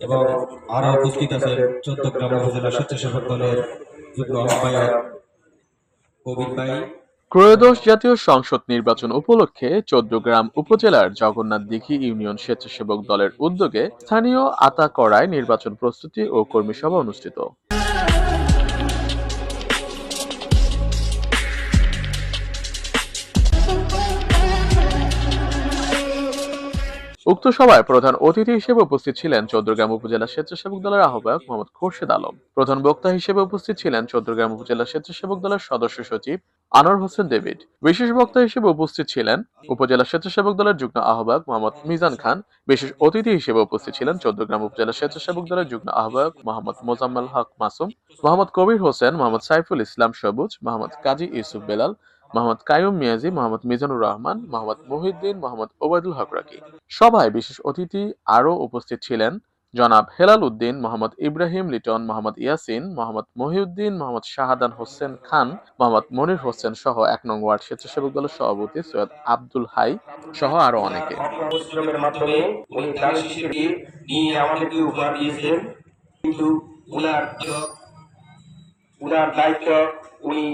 এবং আরও উপস্থিত আছে চট্টগ্রাম উপজেলা স্বেচ্ছাসেবক দলের যুগ্ম আহ্বায়ক কবির ভাই। ত্রয়োদশ জাতীয় সংসদ নির্বাচন উপলক্ষে চৌদ্দগ্রাম উপজেলার জগন্নাথ দিঘি ইউনিয়ন স্বেচ্ছাসেবক দলের উদ্যোগে স্থানীয় আতাকড়ায় নির্বাচন প্রস্তুতি ও কর্মী সভা অনুষ্ঠিত। উক্ত সভায় প্রধান অতিথি হিসেবে উপস্থিত ছিলেন চৌদ্দগ্রাম উপজেলা স্বেচ্ছাসেবক দলের আহ্বায়ক মোহাম্মদ খোরশেদ আলম। প্রধান বক্তা হিসেবে উপস্থিত ছিলেন চৌদ্দগ্রাম উপজেলা স্বেচ্ছাসেবক দলের সদস্য সচিব আনোয়ার হোসেন ডেভিড। বিশেষ বক্তা হিসেবে উপস্থিত ছিলেন উপজেলা স্বেচ্ছাসেবক দলের যুগ্ম আহ্বায়ক মোহাম্মদ মিজান খান। বিশেষ অতিথি হিসেবে উপস্থিত ছিলেন চৌদ্দগ্রাম উপজেলা স্বেচ্ছাসেবক দলের যুগ্ম আহ্বায়ক মোহাম্মদ মোজাম্মেল হক মাসুম, মোহাম্মদ কবির হোসেন, মোহাম্মদ সাইফুল ইসলাম সবুজ, মোহাম্মদ কাজী ইউসুফ বেলাল মোহাম্মদ কায়ুম মিয়াজি, মোহাম্মদ মিজানুর রহমান, মোহাম্মদ মহিউদ্দিন মোহাম্মদ ওবায়দুল হক রাকি। সভায় বিশেষ অতিথি আরও উপস্থিত ছিলেন জনাব হেলাল উদ্দিন, মোহাম্মদ ইব্রাহিম লিটন, মোহাম্মদ ইয়াসিন, মোহাম্মদ মহিউদ্দিন, মোহাম্মদ শাহাদান হোসেন খান, মোহাম্মদ মনির হোসেন সহ এক নং ওয়ার্ড স্বেচ্ছাসেবক দলের সভাপতি সৈয়দ আব্দুল হাই সহ আরও অনেকে। কিন্তু উনার দায়িত্ব উনি